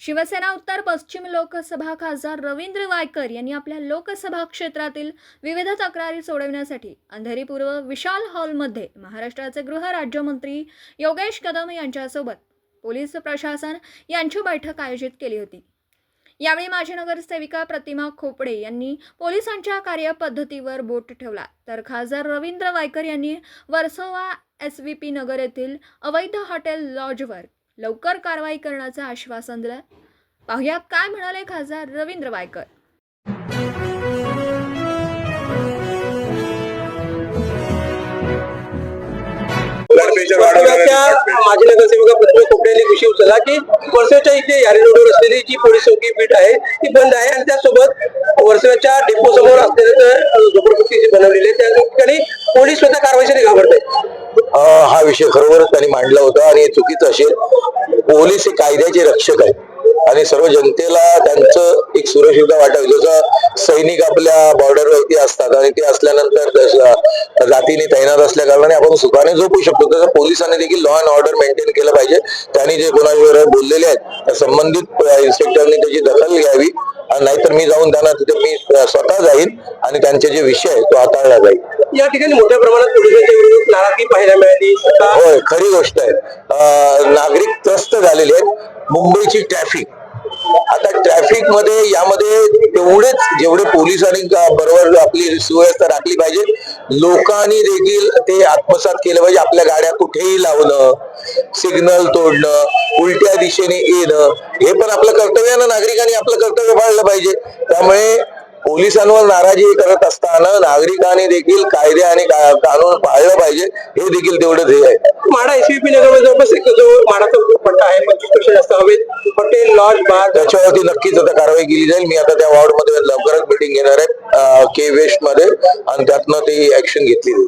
शिवसेना उत्तर पश्चिम लोकसभा खासदार रवींद्र वायकर यांनी आपल्या लोकसभा क्षेत्रातील विविध तक्रारी सोडवण्यासाठी अंधेरी पूर्व विशाल हॉलमध्ये महाराष्ट्राचे गृह राज्यमंत्री योगेश कदम यांच्यासोबत पोलीस प्रशासन यांची बैठक आयोजित केली होती. यावेळी माजी नगरसेविका प्रतिमा खोपडे यांनी पोलिसांच्या कार्यपद्धतीवर बोट ठेवला. तर खासदार रवींद्र वायकर यांनी Versova S V P Nagar येथील अवैध हॉटेल लॉजवर लवकर कारवाई करण्याचं आश्वासन दिलं पाहुयात काय म्हणाले खासदार रवींद्र वायकर. माजी नगरसेविका प्रतिमा खोपडे यांनी विषय उचलला की वर्सोच्या इथे यारी रोडवर असलेली जी पोलीस चौकी पीठ आहे ती बंद आहे आणि त्यासोबत वर्सोव्याच्या डेपो समोर असलेलं झोपडपट्टी जी बनवलेली आहे त्या ठिकाणी पोलीस स्वतः कारवाईसाठी घाबरत आहेत हा विषय खरोखरच त्यांनी मांडला होता आणि हे चुकीचं असेल. पोलीस हे कायद्याचे रक्षक आहेत. आणि सर्व जनतेला त्यांचं एक सुरक्षितता वाटावी जसं सैनिक आपल्या बॉर्डरवरती असतात आणि ते असल्यानंतर जातीने तैनात असल्या कारणाने आपण सुखाने झोपू शकतो. तसं पोलिसांनी देखील लॉ अँड ऑर्डर मेंटेन केलं पाहिजे. त्यांनी जे गुन्ह्यावर बोललेले आहेत त्या संबंधित इन्स्पेक्टरने त्याची दखल घ्यावी आणि नाहीतर मी जाऊन त्यांना तिथे मी स्वतः जाईन आणि त्यांचे जे विषय आहे तो हाताळला जाईल. या ठिकाणी मोठ्या प्रमाणात पोलिसांच्या विरोधात नाराजगी पाहायला मिळाली. होय खरी गोष्ट आहे. नागरिक त्रस्त झालेले आहेत. मुंबईची ट्रॅफिक आता ट्रॅफिकमध्ये यामध्ये तेवढेच जेवढे पोलिसांनी बरोबर आपली सुव्यवस्था राखली पाहिजे. लोकांनी देखील ते आत्मसात केलं पाहिजे. आपल्या गाड्या कुठेही लावणं सिग्नल तोडणं उलट्या दिशेने येणं हे पण आपलं कर्तव्य ना. नागरिकांनी आपलं कर्तव्य पाळलं पाहिजे. त्यामुळे पोलिसांवर नाराजी करत असताना नागरिकांनी देखील कायदे आणि कानून पाळलं पाहिजे. हे देखील तेवढं ध्येय आहे. माडा एसव्हीपी नगर माडाचा उपयोग जो पट्टा आहे पंचवीसपेक्षा जास्त हवेत पटेल लॉज बार त्याच्यावरती नक्कीच आता कारवाई केली जाईल. मी आता त्या वॉर्डमध्ये लवकरच मिटिंग घेणार आहे के वेस्टमध्ये आणि त्यातनं ती ऍक्शन घेतली